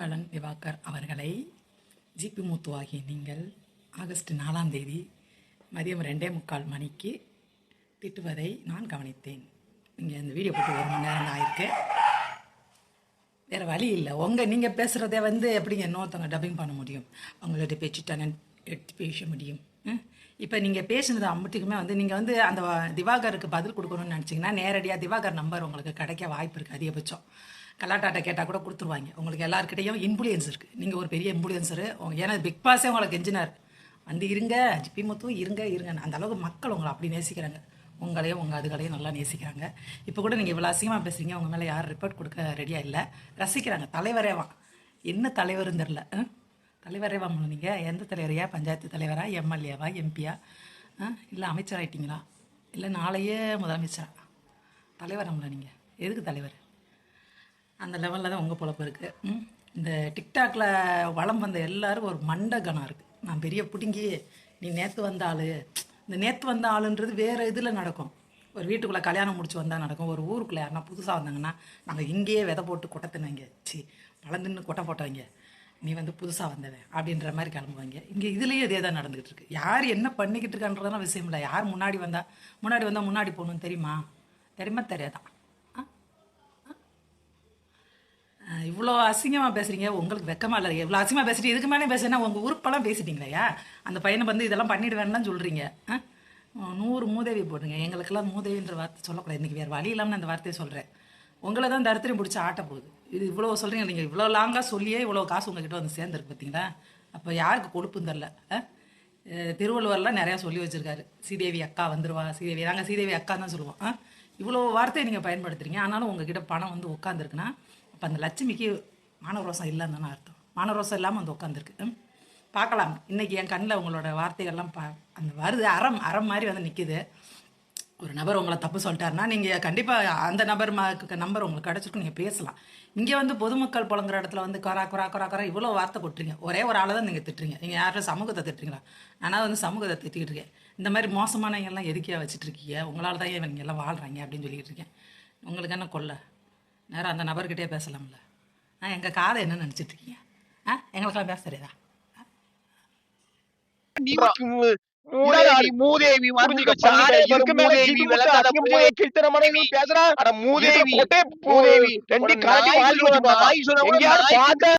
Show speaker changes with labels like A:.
A: மலன் திவாகர் அவர்களை ஜிபி மூத்துவாகிய நீங்கள் ஆகஸ்ட் நாலாம் தேதி மதியம் ரெண்டே முக்கால் மணிக்கு திட்டுவதை நான் கவனித்தேன். நீங்கள் இந்த வீடியோ போட்டு ஒரு மணி நேரம் தான் ஆயிருக்கு வேறு வழி இல்லை. உங்கள் நீங்கள் பேசுகிறதே வந்து எப்படிங்க இன்னொருத்தவங்க டப்பிங் பண்ண முடியும்? அவங்களோட பேச்சுட்டான எடுத்து பேச முடியும். இப்போ நீங்கள் பேசுனது அம்பட்டுக்குமே வந்து நீங்கள் வந்து அந்த திவாகருக்கு பதில் கொடுக்கணும்னு நினச்சிங்கன்னா நேரடியாக திவாகர் நம்பர் உங்களுக்கு கிடைக்க வாய்ப்பு இருக்குது அதிகபட்சம். கலாட்டாட்ட கேட்டால் கூட கொடுத்துருவாங்க. உங்களுக்கு எல்லாருக்கிட்டையும் இன்ஃப்ளூயன்ஸ் இருக்குது நீங்கள் ஒரு பெரிய இன்ஃப்ளூயன்சரு ஏன்னா பிக் பாஸே உங்களுக்கு எஞ்சினார் வந்து இருங்க ஜிபி முத்தும் இருங்க இருங்க. அந்த அளவுக்கு மக்கள் உங்களை அப்படி நேசிக்கிறாங்க. உங்களையும் உங்கள் அதுகளையும் நல்லா நேசிக்கிறாங்க. இப்போ கூட நீங்கள் இவ்வளோ அசிங்கமாக பேசுகிறீங்க உங்கள் மேலே யாரும் ரிப்போர்ட் கொடுக்க ரெடியாக இல்லை. ரசிக்கிறாங்க. தலைவரேவா? என்ன தலைவரும் தெரில தலைவரேவா நீங்கள் எந்த தலைவரையா? பஞ்சாயத்து தலைவரா? எம்எல்ஏவா? எம்பியா? இல்லை அமைச்சர் ஆயிட்டீங்களா இல்லை நாளையே முதலமைச்சரா? தலைவராங்களா நீங்கள் எதுக்கு தலைவர்? அந்த லெவலில் தான் உங்கள் பொழப்பு இருக்குது இந்த டிக்டாக்ல வளம் வந்த எல்லாரும் ஒரு மண்ட கணம் இருக்குது நான் பெரிய பிடுங்கி நீ நேற்று வந்த ஆளு. இந்த நேற்று வந்த ஆளுன்றது வேறு இதில் நடக்கும். ஒரு வீட்டுக்குள்ளே கல்யாணம் முடிச்சு வந்தால் நடக்கும். ஒரு ஊருக்குள்ளே யாருன்னா புதுசாக வந்தாங்கன்னா நாங்கள் இங்கேயே விதை போட்டு கொட்டை சி வளர்ந்துன்னு கொட்டை போட்டவங்க நீ வந்து புதுசாக வந்தவன் அப்படின்ற மாதிரி கிளம்புவாங்க. இங்கே இதுலேயும் இதே தான் நடந்துகிட்டு இருக்கு. யார் என்ன பண்ணிக்கிட்டு இருக்கான்றதெல்லாம் விஷயம் இல்லை. யார் முன்னாடி வந்தால் முன்னாடி வந்தால் முன்னாடி போகணும் தெரியுமா? தெரியுமா? தெரியாதான் ஆ இவ்வளோ அசிங்கமாக பேசுகிறீங்க உங்களுக்கு வெக்கமாக இல்லை. இவ்வளோ அசிங்கமாக பேசிட்டு இதுக்கு மேலே பேசுனா உங்கள் உறுப்பெல்லாம் பேசிட்டீங்களா அந்த பையனை வந்து இதெல்லாம் பண்ணிடுவேன்னு சொல்கிறீங்க நூறு மூதேவி போடுங்க. எங்களுக்கெல்லாம் மூதேவின்ற வார்த்தை சொல்லக்கூடாது. இன்றைக்கி வேறு வழி இல்லாமல் அந்த வார்த்தையை சொல்கிறேன் உங்களை தான் தரித்திரம் பிடிச்சி ஆட்ட போகுது. இது இவ்வளோ சொல்கிறீங்க நீங்கள் இவ்வளோ லாங்காக சொல்லியே இவ்வளோ காசு உங்ககிட்ட வந்து சேர்ந்துருக்கு பார்த்தீங்களா அப்போ யாருக்கு கொழுப்பும் தெரில? ஆ? திருவள்ளுவர்லாம் நிறையா சொல்லி வச்சுருக்காரு. சீதேவி அக்கா வந்துடுவா சீதேவி நாங்கள் சீதேவி அக்கா தான் சொல்லுவோம். ஆ? இவ்வளோ வார்த்தையை நீங்கள் பயன்படுத்துகிறீங்க ஆனாலும் உங்ககிட்ட பணம் வந்து உட்காந்துருக்குன்னா அப்போ அந்த லட்சுமிக்கு மானவரோசம் இல்லைன்னு தானே அர்த்தம். மானவரோசம் இல்லாமல் வந்து உட்காந்துருக்கு பார்க்கலாம். இன்றைக்கி என் கண்ணில் உங்களோட வார்த்தைகள்லாம் பா அந்த வருது அறம் அறம் மாதிரி வந்து நிற்கிது ஒரு நபர் உங்களை தப்பு சொல்லிட்டாருன்னா நீங்கள் கண்டிப்பாக அந்த நபர் நம்பர் உங்களுக்கு கிடச்சிருக்கும். நீங்கள் பேசலாம். இங்கே வந்து பொதுமக்கள் புலங்குற இடத்துல வந்து கொரா கொரா கொரா கொரா இவ்வளோ வார்த்தை கொட்டுறீங்க. ஒரே ஒரு ஆளை தான் நீங்கள் திட்டுறீங்க. நீங்கள் யாரும் சமூகத்தை திட்டுறீங்களா? ஆனால் வந்து சமூகத்தை திட்டிகிட்டு இருக்கேன். இந்த மாதிரி மோசமானவங்கெல்லாம் எதுக்கியா வச்சுட்டு இருக்கீங்க? உங்களால் தான் இவங்க எல்லாம் வாழ்கிறாங்க அப்படின்னு சொல்லிட்டு இருக்கேன். உங்களுக்கு என்ன கொல்ல நேரம் அந்த நபர்கிட்டயே பேசலாம்ல. ஆ எங்கள் காதை என்ன நினச்சிட்டு இருக்கீங்க? ஆ எங்களுக்கெல்லாம் பேச தெரியாதா?
B: மூதேவி வரும் மூதேவி மூதேவி
C: ரெண்டு காட்டி
B: நாய்
C: வாழ்
B: சொல்லுமா, நாய் சொல்லுமா,
C: எங்கேயாவது பார்த்த